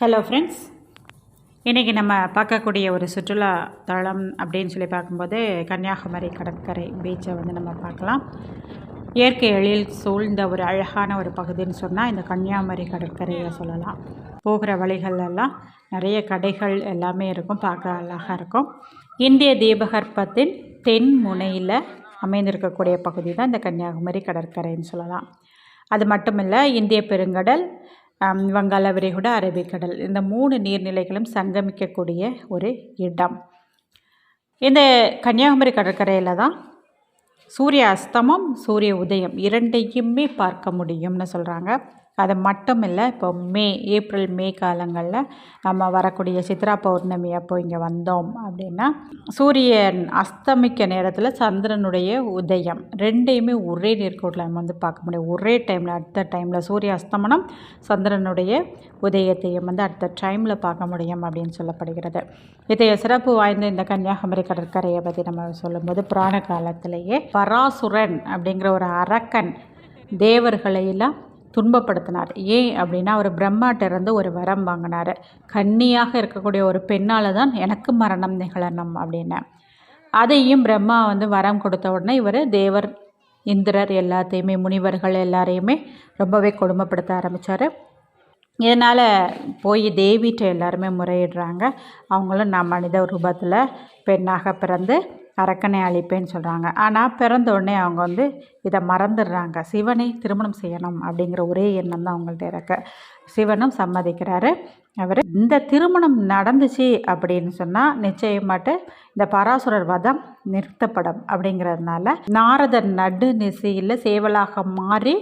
Hello friends இன்றைக்கி நம்ம பார்க்கக்கூடிய ஒரு சுற்றுலா தளம் அப்படின்னு சொல்லி பார்க்கும்போது கன்னியாகுமரி கடற்கரை பீச்சை வந்து நம்ம பார்க்கலாம். இயற்கை எழில் சூழ்ந்த ஒரு அழகான ஒரு பகுதின்னு சொன்னால் இந்த கன்னியாகுமரி கடற்கரையை சொல்லலாம். போகிற வழிகளெல்லாம் நிறைய கடைகள் எல்லாமே இருக்கும் பார்க்க அழகாக இருக்கும். இந்திய தீபகற்பத்தின் தென் முனையில் அமைந்திருக்கக்கூடிய பகுதி தான் இந்த கன்னியாகுமரி கடற்கரைன்னு சொல்லலாம். அது மட்டும் இல்லை இந்திய பெருங்கடல் வங்காள விரிகுடா அரபிக்கடல் இந்த மூணு நீர்நிலைகளும் சங்கமிக்கக்கூடிய ஒரு இடம். இந்த கன்னியாகுமரி கடற்கரையில் தான் சூரிய அஸ்தமம் சூரிய உதயம் இரண்டையுமே பார்க்க முடியும்னு சொல்கிறாங்க அது மட்டும் இல்லை இப்போ மே ஏப்ரல் மே காலங்களில் நம்ம வரக்கூடிய சித்ரா பௌர்ணமி அப்போ இங்கே வந்தோம் அப்படின்னா சூரியன் அஸ்தமிக்க நேரத்தில் சந்திரனுடைய உதயம். ரெண்டையுமே ஒரே நேர்கோட்டில் நம்ம வந்து பார்க்க முடியும். ஒரே டைமில் அடுத்த டைமில் சூரிய அஸ்தமனம் சந்திரனுடைய உதயத்தையும் வந்து அடுத்த டைமில் பார்க்க முடியும் அப்படின்னு சொல்லப்படுகிறது. இதைய சிறப்பு வாய்ந்த இந்த கன்னியாகுமரி கடற்கரையை பற்றி நம்ம சொல்லும்போது புராண காலத்திலேயே பராசுரன் அப்படிங்கிற ஒரு அரக்கன் தேவர்களையெல்லாம் துன்பப்படுத்தினார். ஏன் அப்படின்னா அவர் பிரம்மாட்ட இருந்து ஒரு வரம் வாங்கினார். கன்னியாக இருக்கக்கூடிய ஒரு பெண்ணால் தான் எனக்கு மரணம் நிகழணும் அப்படின்னு. அதையும் பிரம்மா வந்து வரம் கொடுத்த உடனே இவர் தேவர் இந்திரர் எல்லாத்தையுமே முனிவர்கள் எல்லாரையுமே ரொம்பவே கொடுமைப்படுத்த ஆரம்பித்தார் இதனால் போய் தேவிட்ட எல்லாருமே முறையிடுறாங்க. அவங்களும் நான் மனித ரூபத்தில் பெண்ணாக பிறந்து அரக்கனை அழிப்பேன்னு சொல்கிறாங்க ஆனால் பிறந்த உடனே அவங்க வந்து இதை மறந்துடுறாங்க. சிவனை திருமணம் செய்யணும் அப்படிங்கிற ஒரே எண்ணம் தான் அவங்கள்ட்ட இருக்கு. சிவனும் சம்மதிக்கிறாரு. அவர் இந்த திருமணம் நடந்துச்சு அப்படின்னு சொன்னால் நிச்சயமாட்டு இந்த பராசுரர் வதம் நிறுத்தப்படும் அப்படிங்கிறதுனால நாரதர் நடு நிசையில் சேவலாக மாறி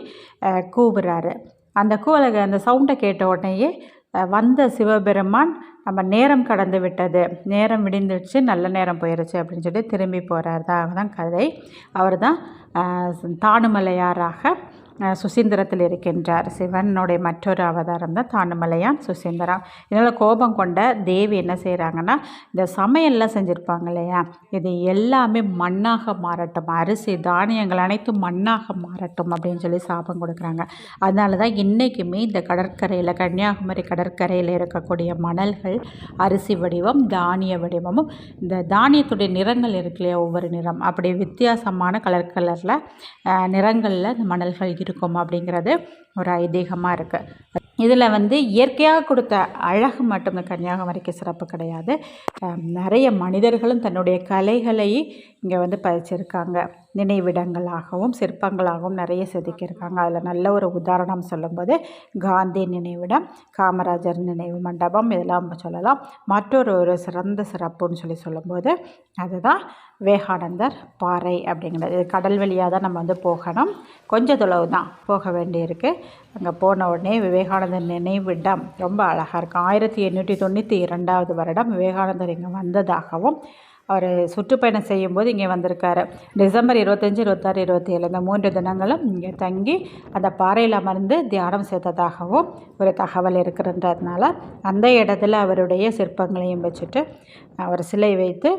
கூவுறாரு. அந்த கூவலக அந்த சவுண்டை கேட்ட உடனேயே வந்த சிவபெருமான் நம்ம நேரம் கடந்து விட்டது. நேரம் விடிந்துடுச்சு நல்ல நேரம் போயிருச்சு அப்படின்னு சொல்லி திரும்பி போகிறார் தான் தான் கதை. அவர் தான் தானுமலையாராக சுசீந்திரத்தில் இருக்கின்றார். சிவனுடைய மற்றொரு அவதாரம் தான் தானுமலையான் சுசீந்திரம் இதனால் கோபம் கொண்ட தேவி என்ன செய்கிறாங்கன்னா இந்த சமையல்லாம் செஞ்சுருப்பாங்க இல்லையா? இது எல்லாமே மண்ணாக மாறட்டும். அரிசி தானியங்கள் அனைத்தும் மண்ணாக மாறட்டும் அப்படின்னு சொல்லி சாபம் கொடுக்குறாங்க. அதனால தான் இன்றைக்குமே இந்த கடற்கரையில் கன்னியாகுமரி கடற்கரையில் இருக்கக்கூடிய மணல்கள் அரிசி வடிவம் தானிய வடிவமும் இந்த தானியத்துடைய நிறங்கள் இருக்கு இல்லையா ஒவ்வொரு நிறம். அப்படி வித்தியாசமான கலர் கலரில் நிறங்களில் இந்த மணல்கள் இருக்கும் அப்படிங்கிறது ஒரு ஐதீகமாக இருக்குது இதில் வந்து இயற்கையாக கொடுத்த அழகு மட்டும் கன்னியாகுமரிக்கு சிறப்பு கிடையாது. நிறைய மனிதர்களும் தன்னுடைய கலைகளை இங்கே வந்து பதிச்சிருக்காங்க. நினைவிடங்களாகவும் சிற்பங்களாகவும் நிறைய செதுக்கியிருக்காங்க. அதில் நல்ல ஒரு உதாரணம் சொல்லும்போது காந்தி நினைவிடம் காமராஜர் நினைவு மண்டபம் இதெல்லாம் சொல்லலாம். மற்றொரு ஒரு சிறந்த சிறப்புன்னு சொல்லி சொல்லும்போது அதுதான் விவேகானந்தர் பாறை அப்படிங்கிறது. இது கடல் வழியாக தான் நம்ம வந்து போகணும். கொஞ்சம் தொலைவு தான் போக வேண்டியிருக்கு. அங்கே போன உடனே விவேகானந்தர் நினைவிடம் ரொம்ப அழகாக இருக்கும். ஆயிரத்தி எண்ணூற்றி தொண்ணூற்றி இரண்டாவது வருடம் விவேகானந்தர் இங்கே வந்ததாகவும் அவர் சுற்றுப்பயணம் செய்யும்போது இங்கே வந்திருக்காரு. டிசம்பர் இருபத்தஞ்சி இருபத்தாறு இருபத்தி ஏழு இந்த மூன்று தினங்களும் இங்கே தங்கி அந்த பாறையில் அமர்ந்து தியானம் செய்ததாகவும் ஒரு தகவல் இருக்கிறன்றதுனால அந்த இடத்துல அவருடைய சிற்பங்களையும் வச்சுட்டு அவர் சிலை வைத்து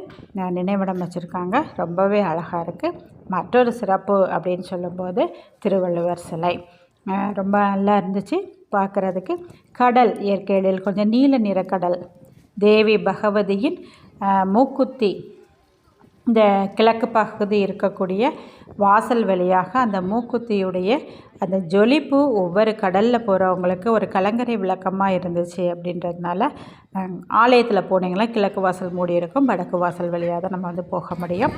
நினைவிடம் வச்சுருக்காங்க. ரொம்பவே அழகாக இருக்குது மற்றொரு சிறப்பு அப்படின்னு சொல்லும்போது திருவள்ளுவர் சிலை. ரொம்ப நல்லா இருந்துச்சு பார்க்குறதுக்கு. கடல் இயற்கையில் கொஞ்சம் நீல நிற கடல். தேவி பகவதியின் மூக்குத்தி. இந்த கிழக்கு பகுதி இருக்கக்கூடிய வாசல் வழியாக அந்த மூக்குத்தியுடைய அந்த ஜொலிப்பு ஒவ்வொரு கடலில் போகிறவங்களுக்கு ஒரு கலங்கரை விளக்கமாக இருந்துச்சு அப்படின்றதுனால ஆலயத்தில் போனீங்கன்னா கிழக்கு வாசல் மூடி இருக்கும் வடக்கு வாசல் வழியாக தான் நம்ம வந்து போக முடியும்.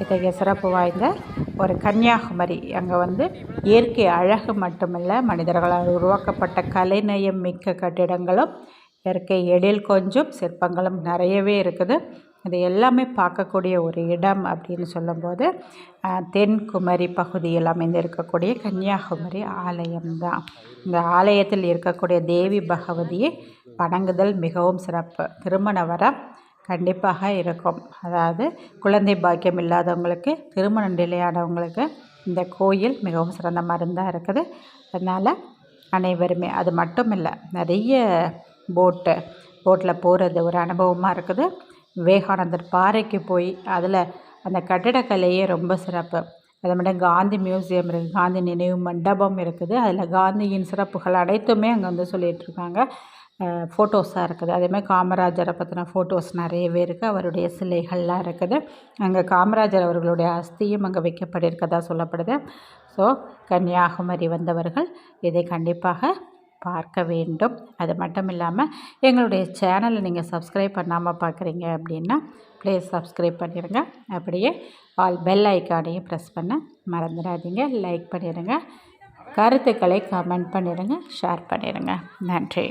இத்தகைய சிறப்பு வாய்ந்த ஒரு கன்னியாகுமரி அங்கே வந்து இயற்கை அழகு மட்டுமல்ல மனிதர்களால் உருவாக்கப்பட்ட கலைநயம் மிக்க கட்டிடங்களும் இயற்கை எழில் கொஞ்சம் சிற்பங்களும் நிறையவே இருக்குது. இது எல்லாமே பார்க்கக்கூடிய ஒரு இடம் அப்படின்னு சொல்லும்போது தென்குமரி பகுதியில் அமைந்திருக்கக்கூடிய கன்னியாகுமரி ஆலயம்தான். இந்த ஆலயத்தில் இருக்கக்கூடிய தேவி பகவதியை வணங்குதல் மிகவும் சிறப்பு. திருமண வரம் கண்டிப்பாக இருக்கும். அதாவது குழந்தை பாக்கியம் இல்லாதவங்களுக்கு திருமண நிலையானவங்களுக்கு இந்த கோயில் மிகவும் சிறந்த மருந்தாக இருக்குது. அதனால் அனைவருமே அது மட்டும் இல்லை நிறைய போட்டு போட்டில் போகிறது ஒரு அனுபவமாக இருக்குது. விவேகானந்தர் பாறைக்கு போய் அதில் அந்த கட்டிடக்கலையே ரொம்ப சிறப்பு. அதை மட்டும் காந்தி மியூசியம் இருக்குது காந்தி நினைவு மண்டபம் இருக்குது. அதில் காந்தியின் சிறப்புகள் அனைத்துமே அங்கே வந்து சொல்லிகிட்ருக்காங்க ஃபோட்டோஸாக இருக்குது. அதேமாதிரி காமராஜரை பற்றின ஃபோட்டோஸ் நிறையவே இருக்குது அவருடைய சிலைகள்லாம் இருக்குது. அங்கே காமராஜர் அவர்களுடைய அஸ்தியும் அங்கே வைக்கப்பட்டிருக்கதாக சொல்லப்படுது. ஸோ கன்னியாகுமரி வந்தவர்கள் இதை கண்டிப்பாக பார்க்க வேண்டும். அது மட்டும் இல்லாமல் எங்களுடைய சேனலை நீங்கள் சப்ஸ்கிரைப் பண்ணாமல் பார்க்குறீங்க அப்படின்னா ப்ளீஸ் சப்ஸ்கிரைப் பண்ணிடுங்க அப்படியே ஆல் பெல் ஐக்கானையும் ப்ரெஸ் பண்ண மறந்துடாதீங்க. லைக் பண்ணிடுங்க கருத்துக்களை கமெண்ட் பண்ணிடுங்க ஷேர் பண்ணிடுங்க நன்றி.